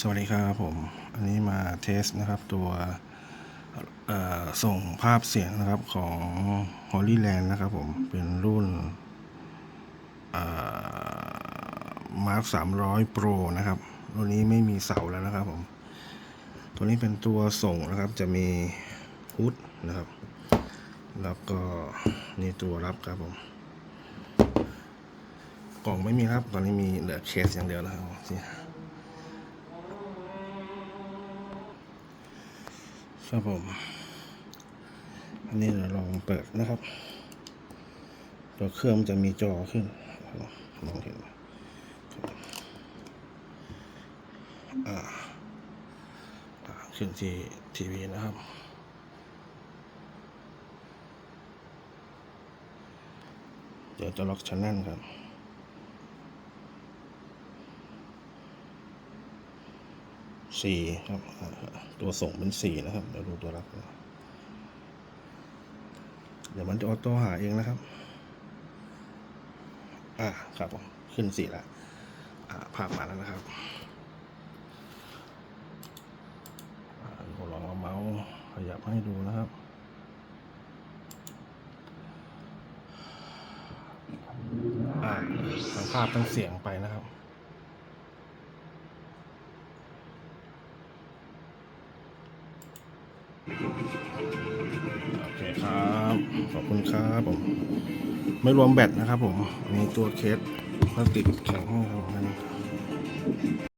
สวัสดีครับผม อันนี้มาเทสนะครับตัวส่งภาพเสียงนะครับของ Holy Land นะครับผม เป็นรุ่นมาร์ค300 Pro นะครับ รุ่นนี้ไม่มีเสาแล้วนะครับผม ตัวนี้เป็นตัวส่งนะครับ จะมีพุทนะครับ แล้วก็นี่ตัวรับครับผม กล่องไม่มีครับ ตอนนี้มีเหลือเคสอย่างเดียวนะครับ ครับผม อันนี้เดี๋ยวลองเปิดนะครับ ตัวเครื่องมันจะมีจอขึ้นมองเห็นขึ้นที่ทีวีนะครับเดี๋ยวจะล็อกชั้นแนลครับ สี่ครับ ตัวส่งเป็นสี่นะครับ เดี๋ยวดูตัวรับ เดี๋ยวมันจะออโต้หาเองนะครับ อ่าครับผมขึ้นสี่ละอ่าภาพมาแล้วนะครับอ่าผมลองเอาเมาส์ขยับให้ดูนะครับอ่าทั้งภาพทั้งเสียงไปนะครับ โอเคครับ ขอบคุณครับผม ไม่รวมแบตนะครับผมมีตัวเคสพลาสติกแข็งครับ